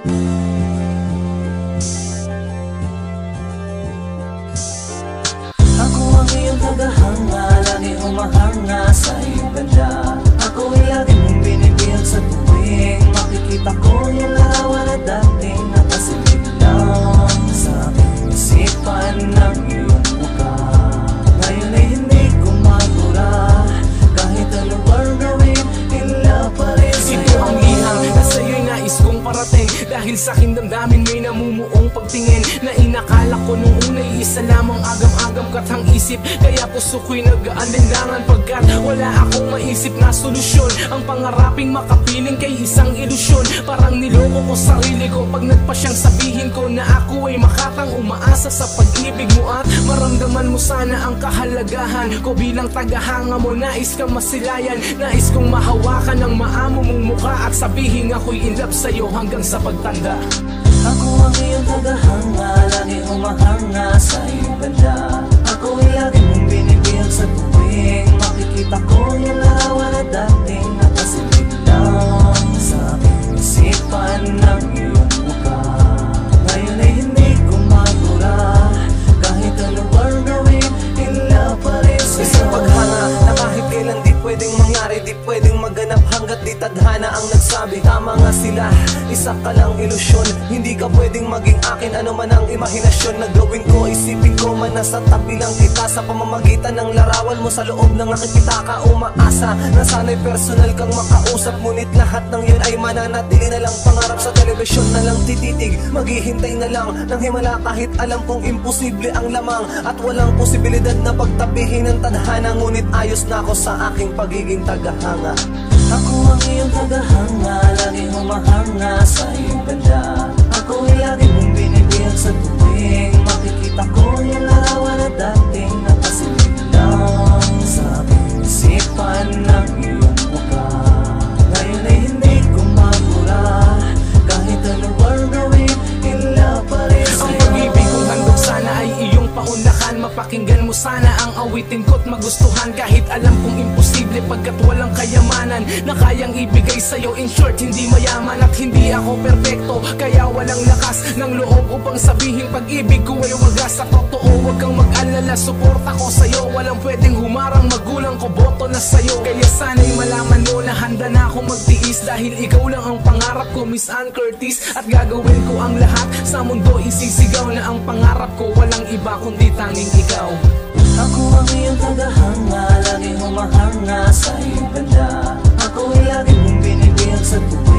Ako sa aking damdamin may namumuong pagtingin. Na inakala ko nung una'y isa lamang agam-agam katang isip. Kaya puso ko'y nag-aalinlangan Pagkat wala akong maisip na solusyon. Ang pangaraping makapiling kay isang ilusyon. Parang niloko ko sarili ko Pag nagpa siyang sabihin ko na ako ay makatang umaasa sa pag-ibig mo At maramdaman mo sana ang kahalagahan ko. Bilang tagahanga mo Nais kang masilayan, nais kong mahawakan ang mukha At sabihin ako'y in love sa'yo hanggang sa pagtanda. Ako ang iyong tagahanga Lagi humahanga sa iyong isa ka lang ilusyon Hindi ka pwedeng maging akin. Ano man ang imahinasyon Na gawin ko, isipin ko man nasa tabi lang kita. Sa pamamagitan ng larawan mo sa loob ng aking pitaka Umaasa. Na sana'y personal kang makausap Ngunit lahat ng yun ay mananatili na lang. Pangarap sa telebisyon na lang tititig Maghihintay na lang. Ng himala kahit alam kong imposible ang lamang. At walang posibilidad na pagtabihin ng tadhana Ngunit ayos na ako sa aking pagiging tagahanga Ako ang iyong tagahanga Lagi humahanga sa iyong ganda Ako ay lagi mong Mapakinggan mo sana ang awitin ko't magustuhan. Kahit alam kong imposible pagkat walang kayamanan Na kayang ibigay sa'yo. In short hindi mayaman At hindi ako perpekto kaya walang lakas ng loob Upang sabihin pag-ibig ko ay wagas. Sa totoo huwag kang mag-alala Suporta ko sa'yo. Walang pwedeng humarang magulang ko boto na sa'yo. Kaya sana'y malaman mo na handa na ako magtiis. Dahil ikaw lang ang pangarap ko Miss Ann Curtis. At gagawin ko ang lahat sa mundo isisigaw Na ang pangarap ko. Walang iba kundi tanging ikaw. Ako ang iyong tagahanga Lagi humahanga sa iyong ganda Ako ay lagi mong binibiyag sa tuwing